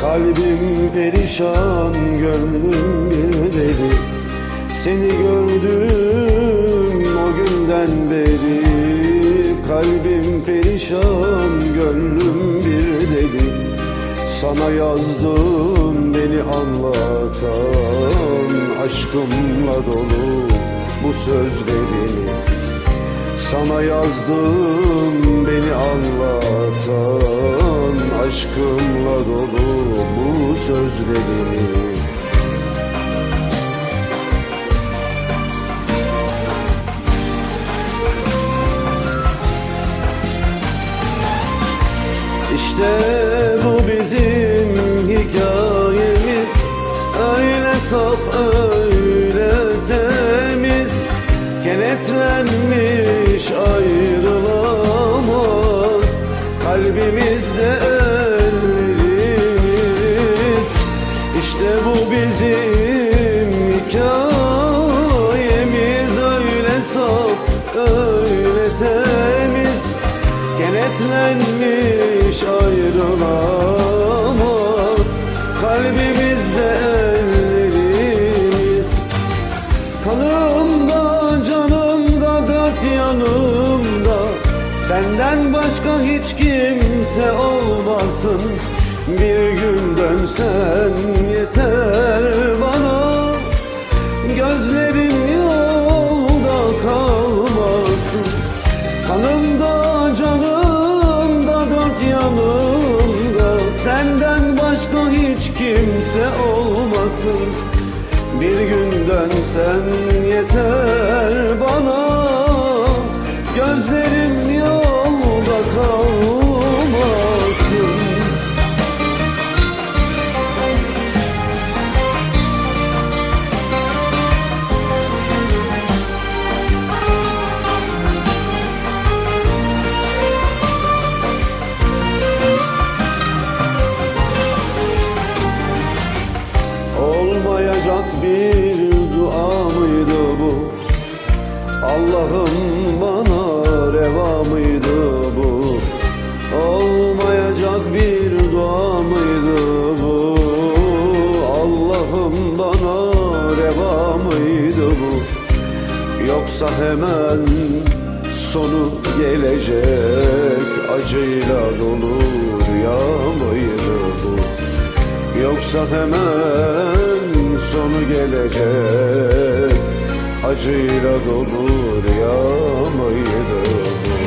Kalbim perişan, gönlüm bir deli Seni gördüm o günden beri Kalbim perişan, gönlüm bir deli Sana yazdım beni anlatan Aşkımla dolu bu sözlerini. Sana yazdım beni anlatan Aşkımla dolu bu sözlerini İşte bu bizim hikayemiz. Öyle saf öyle temiz. Kenetlenmiş ayrılamaz Kalbimizde ellerimiz bu bizim hikayemiz. Öyle saf öyle temiz. Kenetlenmiş ayrılamaz. Kalbimizde ellerimiz. Kanımda canımda dört yanımda. Senden başka hiç kimse olmasın. Bir gün dönsen yanımda Senden başka hiç kimse olmasın. Bir gün dönsen yeter bana bir dua mıydı bu? Allah'ım bana reva mıydı bu? Olmayacak bir dua mıydı bu? Allah'ım bana reva mıydı bu? Yoksa hemen sonu gelecek acıyla dolu rüya mıydı bu? Yoksa hemen sonu gelecek Acıyla dolu rüya mıydı bu?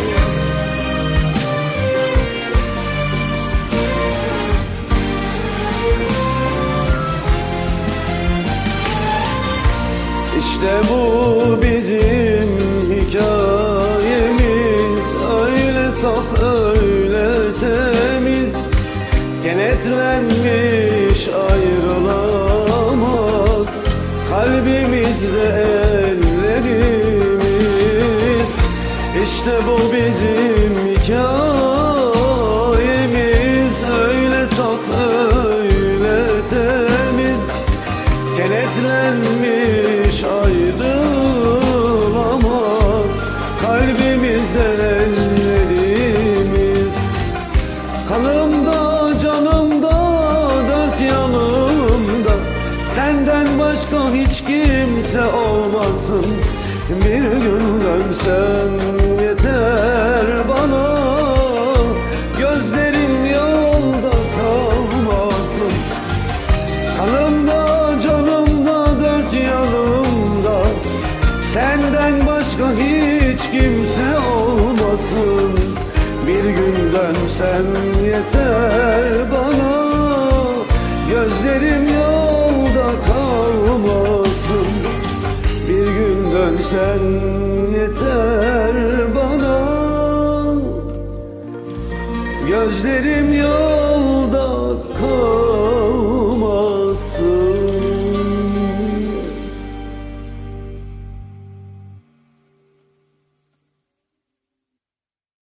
İşte bu bizim Kalbimizde ellerimiz İşte bu bizim hikayemiz kimse olmasın. Bir gün dönsen yeter bana. Gözlerin yolda kalmasın. Kanımda canımda dört yanımda. Senden başka hiç kimse olmasın. Bir gün dönsen yeter bana. Gözlerim yolda dönsen yeter bana. Gözlerim kalmasın